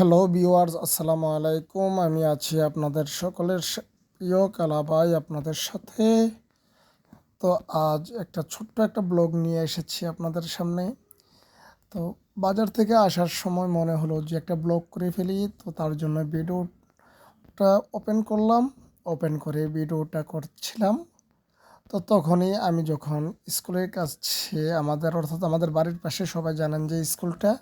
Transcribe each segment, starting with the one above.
Hello viewers, আসসালামু আলাইকুম। আমি আছি আপনাদের সকলের প্রিয় কালাবাই আপনাদের সাথে। তো আজ একটা ছোট্ট একটা ব্লগ নিয়ে এসেছি আপনাদের সামনে। তো বাজার থেকে আসার সময় মনে হলো যে একটা ব্লগ করে ফেলি, তো তার জন্য ভিডিওটা ওপেন করলাম। ওপেন করে ভিডিওটা করছিলাম। তো তখনই আমি যখন স্কুলের কাছে, আমাদের অর্থাৎ আমাদের বাড়ির পাশে সবাই জানেন যে স্কুলটা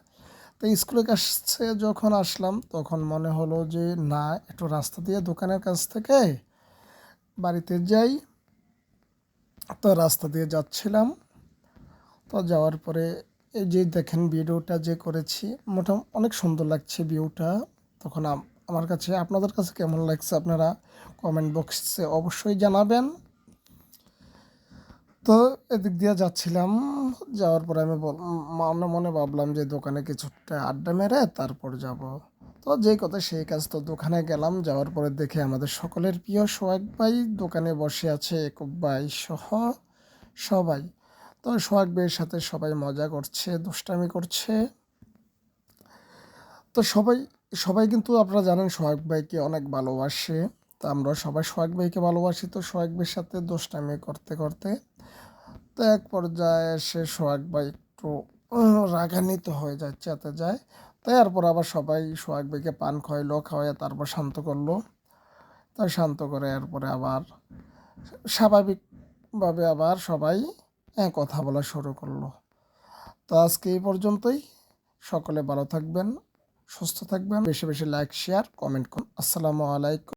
তো স্কুলের কাছে যখন আসলাম, তখন মনে হলো যে, না, একটু রাস্তা দিয়ে দোকানের কাছ থেকে বাড়িতে যাই। তো রাস্তা দিয়ে যাচ্ছিলাম। তো যাওয়ার পরে এই যে দেখেন ভিডিওটা যে করেছি মোটামুটি অনেক সুন্দর লাগছে ভিউটা। তখন আমার কাছে, আপনাদের কাছে কেমন লাগছে আপনারা কমেন্ট বক্সে অবশ্যই জানাবেন। তো এদিক দিয়ে যাচ্ছিলাম। যাওয়ার পরে আমি মনে মনে ভাবলাম যে দোকানে কিছুটা আড্ডা মেরে তারপর যাব। তো যেই কথা সেই কাজ তো দোকানে গেলাম। যাওয়ার পরে দেখে আমাদের সকলের প্রিয় সোহাগ ভাই দোকানে বসে আছে, একুব ভাই সহ সবাই। তো সোহাগ ভাইয়ের সাথে সবাই মজা করছে, দুষ্টামি করছে। তো সবাই সবাই কিন্তু আপনারা জানেন সোহাগ ভাইকে অনেক ভালোবাসে। তো আমরা সবাই সোহাগ ভাইকে ভালোবাসি। তো সোহাগ ভাইয়ের সাথে দুষ্টামি করতে করতে তো এক পর্যায়ে এসে সোহাগ ভাই একটু রাগান্বিত হয়ে যায়, চেতে যায়। তাই এরপর আবার সবাই সোহাগ ভাইকে পান খাওয়াইলো, খাওয়াইয়া তারপর শান্ত করল। তাই শান্ত করে এরপরে আবার স্বাভাবিকভাবে আবার সবাই কথা বলা শুরু করল। তো আজকে এই পর্যন্তই। সকলে ভালো থাকবেন, সুস্থ থাকবেন। বেশি বেশি লাইক শেয়ার কমেন্ট করুন। আসসালামু আলাইকুম।